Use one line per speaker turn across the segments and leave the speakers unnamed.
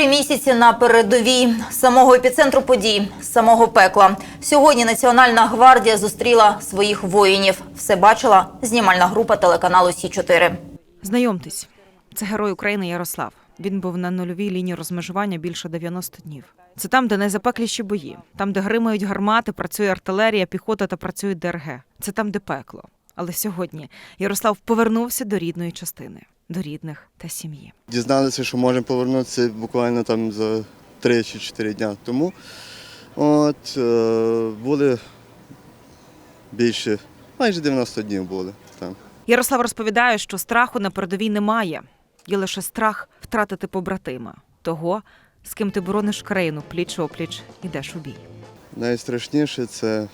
Три місяці на передовій з самого епіцентру подій, самого пекла. Сьогодні Національна гвардія зустріла своїх воїнів. Все бачила знімальна група телеканалу Сі 4
Знайомтесь, це герой України Ярослав. Він був на нульовій лінії розмежування більше 90 днів. Це там, де найзапекліші бої, там, де гримають гармати, працює артилерія, піхота та працює ДРГ. Це там, де пекло. Але сьогодні Ярослав повернувся до рідної частини, до рідних та сім'ї.
Дізналися, що можемо повернутися буквально там за 3 чи 4 дня тому. От, е, були більше, майже 90 днів були там.
Ярослав розповідає, що страху на передовій немає. Є лише страх втратити побратима, того, з ким ти борониш країну пліч опліч ідеш у бій.
Найстрашніше це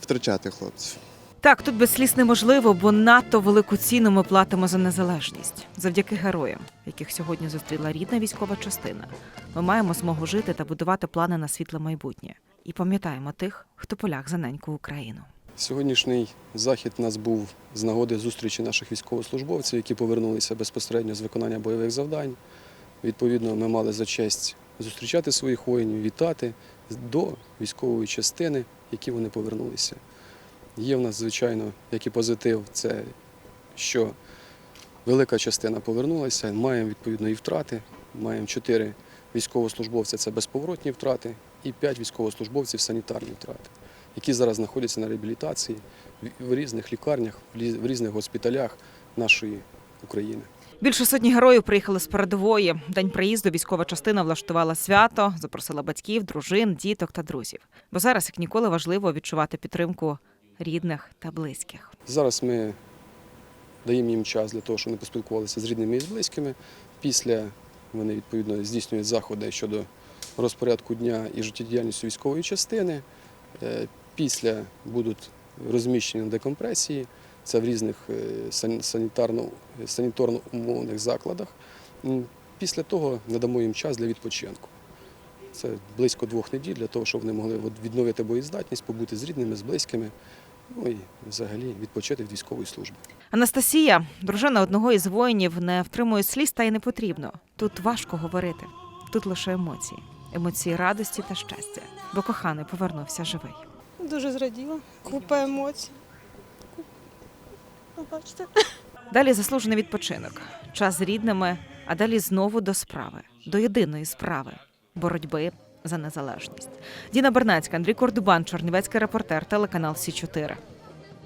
втрачати хлопців.
Так, тут без сліз неможливо, бо надто велику ціну ми платимо за незалежність. Завдяки героям, яких сьогодні зустріла рідна військова частина. Ми маємо змогу жити та будувати плани на світле майбутнє. І пам'ятаємо тих, хто поляг за неньку Україну.
Сьогоднішній захід нас був з нагоди зустрічі наших військовослужбовців, які повернулися безпосередньо з виконання бойових завдань. Відповідно, ми мали за честь зустрічати своїх воїнів, вітати до військової частини, які вони повернулися. Є в нас, звичайно, як і позитив, це що велика частина повернулася. Маємо відповідно і втрати. Маємо чотири військовослужбовця це безповоротні втрати, і п'ять військовослужбовців санітарні втрати які зараз знаходяться на реабілітації в- різних лікарнях, в різних госпіталях нашої України.
Більше сотні героїв приїхали з передової. День приїзду військова частина влаштувала свято, запросила батьків, дружин, діток та друзів. Бо зараз, як ніколи, важливо відчувати підтримку рідних та близьких.
Зараз ми даємо їм час для того, щоб вони поспілкувалися з рідними і з близькими. Після вони відповідно здійснюють заходи щодо розпорядку дня і життєдіяльності військової частини. Е, Після будуть розміщені на декомпресії. Це в різних е, сан- санітарно, санітарно-умовних закладах. Після того надамо їм час для відпочинку. Це близько двох неділь для того, щоб вони могли відновити боєздатність, побути з рідними, з близькими, ну і взагалі відпочити від військової служби.
Анастасія, дружина одного із воїнів, не втримує сліз та й не потрібно. Тут важко говорити. Тут лише емоції, емоції радості та щастя, бо коханий повернувся живий.
Дуже зраділа. Купа емоцій. Ну, Бачите?
Далі заслужений відпочинок, час з рідними, а далі знову до справи, до єдиної справи боротьби за незалежність. Діна Бернацька, Андрій Кордубан, Чорнівецький репортер, телеканал Сі 4